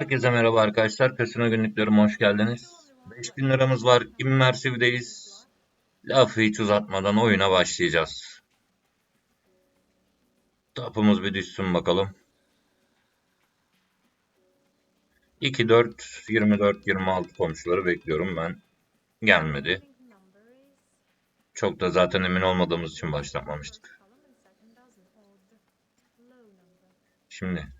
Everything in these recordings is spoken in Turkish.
Herkese merhaba arkadaşlar. Kasino günlüklerim hoş geldiniz. 5000 liramız var. Immersive'deyiz. Lafı hiç uzatmadan oyuna başlayacağız. Tapımız bir düşsün bakalım. 2, 4, 24, 26 komşuları bekliyorum ben. Gelmedi. Çok da zaten emin olmadığımız için başlatmamıştık. Şimdi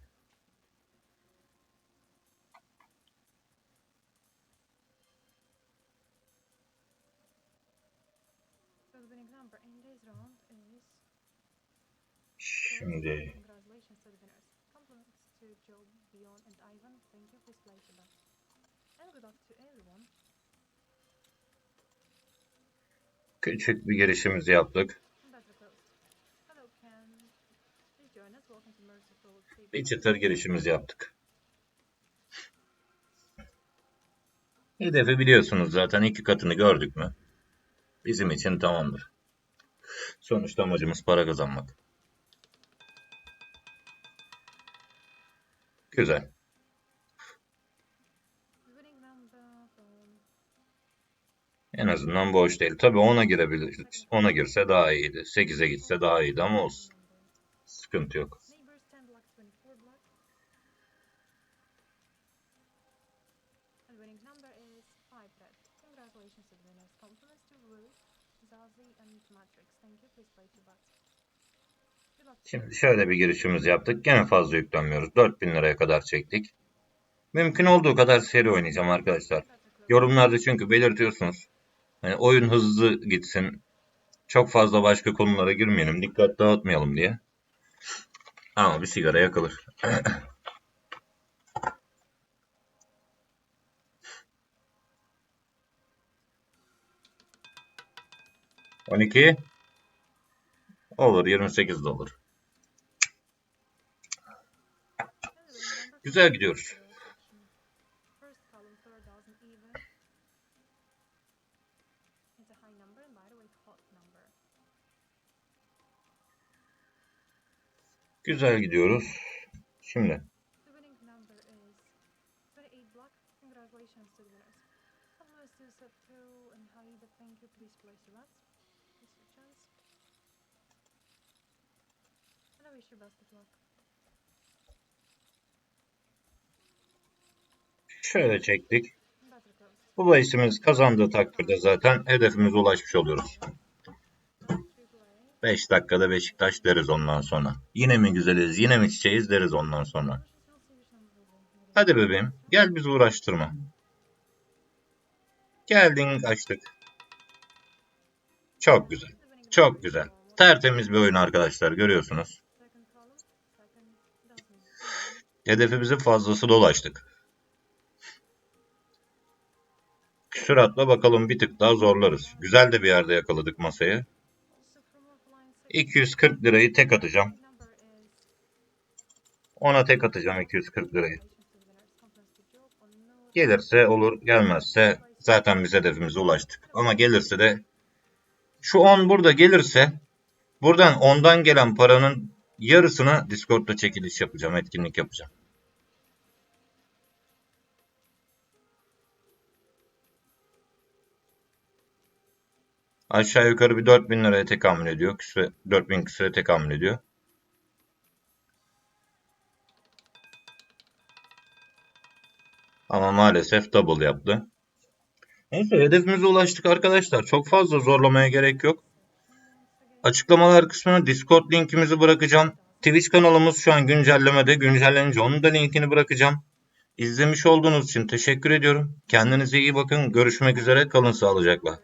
us. Welcome to Merciful TV. Bir çıtır girişimizi yaptık. Hedefi biliyorsunuz zaten iki katını gördük mü? Bizim için tamamdır. Sonuçta amacımız para kazanmak. Güzel. En azından boş değil. Tabii 10'a girebilir. 10'a girse daha iyiydi. 8'e gitse daha iyiydi ama olsun. Sıkıntı yok. Neighbors 10 black, 24 black. And the winning number is 5 red. Congratulations to the winners. Compliments to Ruth, Zazie, and Matrix. Thank you. Please luck to Şimdi şöyle bir girişimiz yaptık. Gene fazla yüklenmiyoruz. 4000 liraya kadar çektik. Mümkün olduğu kadar seri oynayacağım arkadaşlar. Yorumlarda çünkü belirtiyorsunuz. Hani oyun hızlı gitsin. Çok fazla başka konulara girmeyelim. Dikkat dağıtmayalım diye. Ama bir sigara yakılır. On iki. Olur. 28 de olur. Güzel gidiyoruz. First column, 3000 even. It's a high number and by the way, hot number. Güzel gidiyoruz. Şimdi The winning number is 28 black. Congratulations to the winners. Compliments to Sato and Haida. Thank you. Please place your bets. And I wish you best of luck. şöyle çektik. Bu bahisimiz kazandığı takdirde zaten hedefimize ulaşmış oluyoruz. Triple 5 dakikada Beşiktaş deriz ondan sonra. Yine mi güzeliz, yine mi çiçeğiz deriz ondan sonra. Hadi bebeğim, gel bizi uğraştırma. Geldin açtık. Çok güzel, çok güzel. Tertemiz bir oyun arkadaşlar, görüyorsunuz. Hedefimizin fazlası dolaştık. Süratle bakalım bir tık daha zorlarız. Güzel de bir yerde yakaladık masayı. Also from offline section, 240 lirayı tek atacağım. Ona tek atacağım 240 lirayı. Gelirse olur, gelmezse zaten biz hedefimize ulaştık. Ama gelirse de şu 10 burada gelirse buradan 10'dan gelen paranın yarısına Discord'da çekiliş yapacağım, etkinlik yapacağım. Aşağı yukarı bir 4000 liraya tekamül ediyor. Küsre, 4000 küsure tekamül ediyor. Ama maalesef double yaptı. Neyse hedefimize ulaştık arkadaşlar. Çok fazla zorlamaya gerek yok. Açıklamalar kısmına Discord linkimizi bırakacağım. Twitch kanalımız şu an güncellemede. Güncellenince onun da linkini bırakacağım. İzlemiş olduğunuz için teşekkür ediyorum. Kendinize iyi bakın. Görüşmek üzere. Kalın sağlıcakla.